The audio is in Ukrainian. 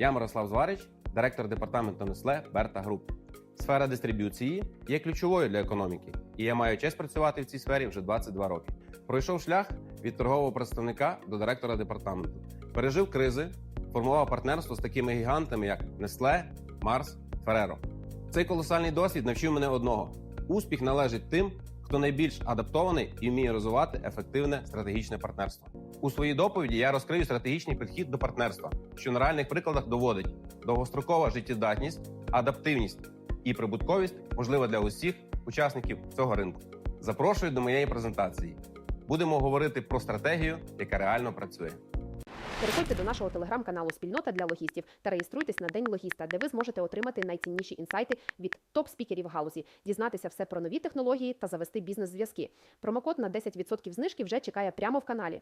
Я Мирослав Зварич, директор департаменту Nestle Берта Груп. Сфера дистриб'юції є ключовою для економіки, і я маю честь працювати в цій сфері вже 22 роки. Пройшов шлях від торгового представника до директора департаменту. Пережив кризи, формував партнерство з такими гігантами, як Nestle, Mars, Ferrero. Цей колосальний досвід навчив мене одного: успіх належить тим, хто найбільш адаптований і вміє розвивати ефективне стратегічне партнерство. У своїй доповіді я розкрию стратегічний підхід до партнерства, що на реальних прикладах доводить довгострокова життєздатність, адаптивність і прибутковість можлива для усіх учасників цього ринку. Запрошую до моєї презентації. Будемо говорити про стратегію, яка реально працює. Переходьте до нашого телеграм-каналу Спільнота для логістів та реєструйтесь на День логіста, де ви зможете отримати найцінніші інсайти від топ-спікерів галузі, дізнатися все про нові технології та завести бізнес-зв'язки. Промокод на 10% знижки вже чекає прямо в каналі.